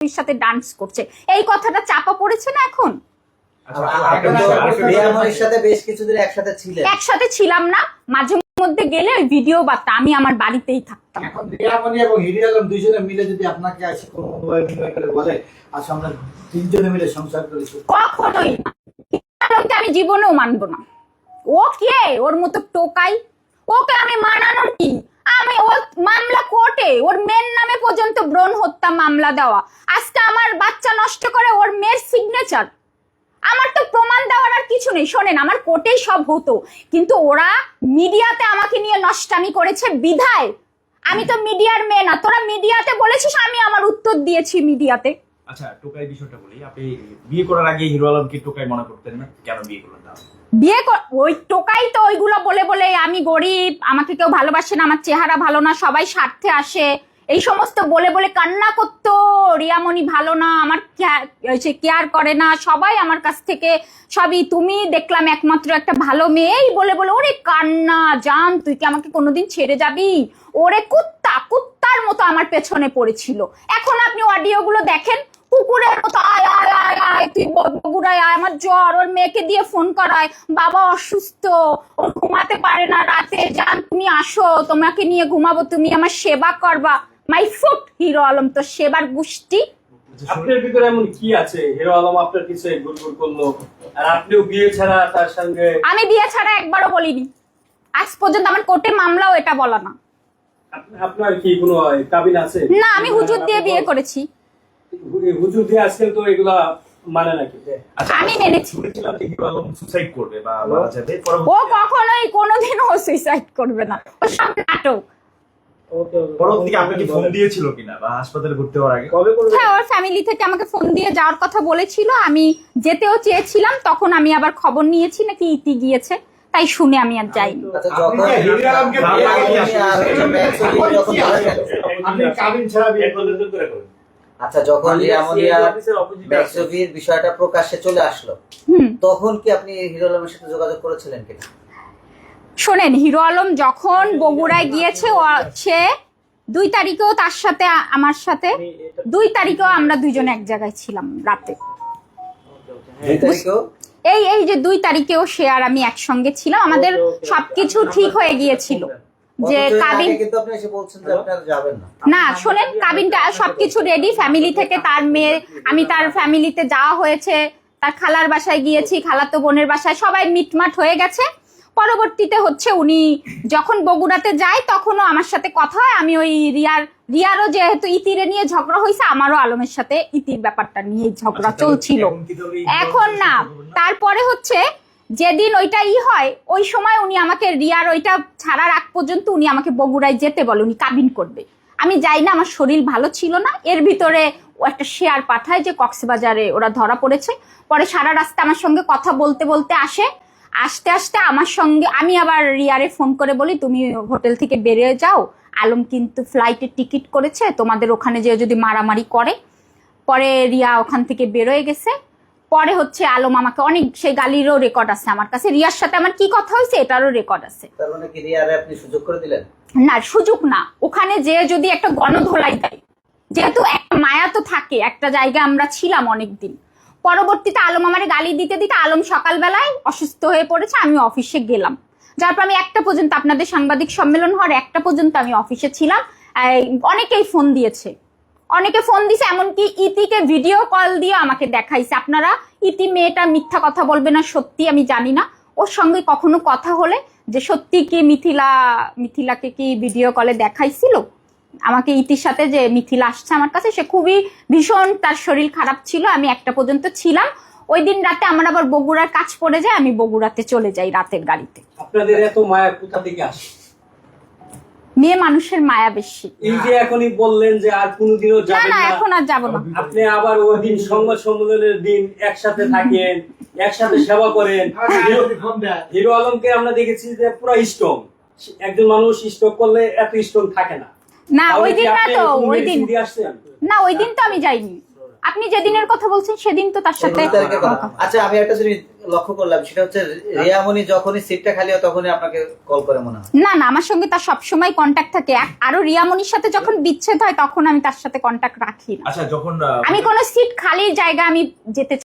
সাথে ডান্স করছে। এই কথাটা চাপা পড়েছে না এখন? আচ্ছা, বেশ কিছুদিন একসাথে ছিলাম না মাঝে মধ্যে গেলে ওই ভিডিও বার্তা আমি আমার বাড়িতেই থাকতাম। এখন রিয়ামণি এবং হিরি আলম দুইজনে মিলে যদি আপনাকে আসে কোনো উপায় বিনিময় করে বলে আচ্ছা আমরা তিনজনে মিলে সংসার করেছি কখনোই আলমকে আমি জীবনেও মানবো না। ও কে? ওর মতো টোকাই? ওকে আমি মানানোর কি? আমি ওর মামলা কোর্টে ওর মেয়ের নামে পর্যন্ত ব্রণ হত্যা মামলা দেওয়া। আমার বাচ্চা নষ্ট করে ওর মেয়ের সিগনেচার আমার তো প্রমাণ দেওয়ার আর কিছু নেই। শোনেন আমার কোর্টেই সব হতো। কিন্তু ওরা মিডিয়াতে আমাকে নিয়ে নষ্টামি করেছে বিধায়। আমি তো মিডিয়ার মেয়ে না। তোরা মিডিয়াতে বলেছিস আমি আমার উত্তর দিয়েছি মিডিয়াতে। আচ্ছা টোকাই বিষয়টা বলি। আপনি বিয়ে করার আগে হিরো আলমকে টোকাই মনে করতেন না? কেন বিয়ে করলেন না বিয়ে কর- ওই টোকাই তো ওইগুলো বলে বলে আমি গরিব আমাকে কেউ ভালোবাসে না আমার চেহারা ভালো না সবাই স্বার্থে আসে। এই সমস্ত বলে বলে কান্না করতো। রিয়ামণি ভালো না, আমার কেয়ার করে না, সবাই আমার কাছ থেকে সবই তুমি দেখলাম একমাত্র একটা ভালো মেয়েই বলে বলে, ওরে কান্না, জান, তুই কি আমাকে কোনোদিন ছেড়ে যাবি? ওরে কুত্তা, কুত্তার মতো আমার পেছনে পড়েছিল। এখন আপনি অডিওগুলো দেখেন, কুকুরের মতো, আয় আয় আয় আয়, তুই বগুড়ায় আয়, আমার জ্বর, ওর মেয়েকে দিয়ে ফোন করায়, বাবা অসুস্থ, ও ঘুমাতে পারে না রাতে যান তুমি আসো, তোমাকে নিয়ে ঘুমাবো, তুমি আমার সেবা করবা। মাই ফুট হিরো আলম তো সেবার গোষ্ঠী। আপনার ভিতরে এমন কি আছে? হিরো আলম আপনার কিছু গুড়গুড় করল আর আপনিও বিয়ে ছাড়া তার সঙ্গে আমি বিয়ে ছাড়া একবারও বলিনি। আজ পর্যন্ত আমার কোর্টে মামলাও এটা বলা না। আপনার কি কোনো কাবিন আছে? না আমি হুজুর দিয়ে বিয়ে করেছি। হুজুর দিয়ে আজকাল তো এগুলা মানে নাকি আচ্ছা আমি মেনেছি। হিরো আলম সুসাইড করবে বা মারা যাবে ও কখনোই কোনোদিনও সুইসাইড করবে না। ও সব নাটক। ওকে ওকে। পরবর্তীতে ফোন দিয়েছিল কিনা বা হাসপাতালে ভর্তি হওয়ার আগে? হ্যাঁ ওর ফ্যামিলি থেকে আমাকে ফোন দিয়ে যাওয়ার কথা বলেছিল। আমি যেতেও চেয়েছিলাম তখন আমি আবার খবর নিয়েছি নাকি ইতি গিয়েছে। তাই শুনে আমি আর যাইনি। আচ্ছা যখন আচ্ছা বিষয়টা প্রকাশ্যে চলে আসলো হুম। তখন কি আপনি হিরো আলমের সাথে যোগাযোগ করেছিলেন কিনা? শোনেন হিরো আলম যখন বগুড়ায় গিয়েছে ও সে দুই তারিখেও তার সাথে আমার সাথে দুই তারিখেও আমরা দুইজন এক জায়গায় ছিলাম রাতে। এই এই যে দুই তারিখেও সে আর আমি একসঙ্গে ছিলাম। আমাদের। সবকিছু ঠিক হয়ে গিয়েছিল। যে কাবিন না। শোনেন কাবিনটা সবকিছু রেডি ফ্যামিলি থেকে তার মেয়ে আমি তার ফ্যামিলিতে যাওয়া হয়েছে তার খালার বাসায় গিয়েছি খালাতো বোনের বাসায় সবাই মিটমাট হয়ে গেছে। পরবর্তীতে হচ্ছে উনি যখন বগুড়াতে যায় তখনও আমার সাথে কথা হয়। আমি ওই রিয়ার রিয়ারও যেহেতু ইতিরে নিয়ে ঝগড়া হয়েছে আমারও আলমের সাথে ইতির ব্যাপারটা নিয়ে ঝগড়া আচ্ছা, চলছিল। এখন না। তারপরে হচ্ছে যেদিন ওইটা ই হয় ওই সময় উনি আমাকে রিয়ার ওইটা ছাড়ার আগ পর্যন্ত উনি আমাকে বগুড়ায় যেতে বলে উনি কাবিন করবে। আমি যাই না আমার শরীর ভালো ছিল না। এর ভিতরে ও একটা শেয়ার পাঠায় যে কক্সবাজারে ওরা ধরা পড়েছে। পরে সারা রাস্তা আমার সঙ্গে কথা বলতে বলতে আসে। আসতে আসতে আমার সঙ্গে আমি আবার রিয়ারে ফোন করে বলি তুমি হোটেল থেকে বেরিয়ে যাও। আলম কিন্তু ফ্লাইটের টিকিট করেছে তোমাদের ওখানে যে যদি মারামারি করে। পরে রিয়া ওখান থেকে বেরোয় গেছে। পরে হচ্ছে আলম আমাকে অনেক সেই গালিরও রেকর্ড আছে আমার কাছে। রিয়ার সাথে আমার কি কথা হয়েছে এটারও রেকর্ড আছে। মানে না সুযোগ না। ওখানে যে যদি একটা গণধোলাই দেয় যেহেতু একটা মায়া তো থাকে একটা জায়গায় আমরা ছিলাম অনেকদিন। পরবর্তীতে আলম আমার গালি দিতে দিতে আলম সকালবেলায় অসুস্থ হয়ে পড়েছে, আমি অফিসে গেলাম। যার পর আমি একটা পর্যন্ত আপনাদের সাংবাদিক সম্মেলন হওয়ার একটা পর্যন্ত আমি অফিসে ছিলাম। অনেকেই ফোন দিয়েছে। অনেকে ফোন দিছে, এমনকি ইতিকে ভিডিও কল দিয়ে আমাকে দেখাইছে। আপনারা, ইতি মেয়েটা মিথ্যা কথা বলবে না, সত্যি আমি জানি না। ওর সঙ্গে কখনো কথা হলে যে সত্যি কি মিথিলা, মিথিলাকে কি ভিডিও কলে দেখাইছিল? আমাকে ইতির সাথে যে মিথিলা আসছে আমার কাছে সে খুবই ভীষণ তার শরীর খারাপ ছিল আমি একটা পর্যন্ত ছিলাম। ওই দিন রাতে আমার আবার বগুড়ার কাজ পড়ে যায় আমি বগুড়াতে চলে যাই রাতের গাড়িতে। আপনাদের এত মায়া কোথা থেকে আসে? মেয়ে মানুষের মায়া বেশি। এই যে এখনই বললেন যে আর কোনোদিনও যাবেন না না। এখন আর যাব না। আপনি আবার ওই দিন সংবাদ সম্মেলনের দিন একসাথে থাকেন একসাথে সেবা করেন। হিরো- হিরো আলমকে আমরা দেখেছি যে পুরো স্ট্রং। একজন মানুষ স্ট্রোক করলে এত স্ট্রং থাকে না। না ওই দিন না তো ওই দিন। না ওই দিন তো আমি যাইনি। আপনি যেদিনের কথা বলছেন সেদিন তো তার সাথে। আচ্ছা আমি একটা জিনিস লক্ষ্য করলাম সেটা হচ্ছে রিয়ামণি যখনই সিটটা খালি হয় তখনই আপনাকে কল করে মনে হয়। না না আমার সঙ্গে তার সবসময় কন্ট্যাক্ট থাকে। আর- রিয়ামনির সাথে যখন বিচ্ছেদ হয় তখন আমি তার সাথে কন্ট্যাক্ট রাখি না। আচ্ছা যখন আমি কোনো সিট খালির জায়গা আমি যেতে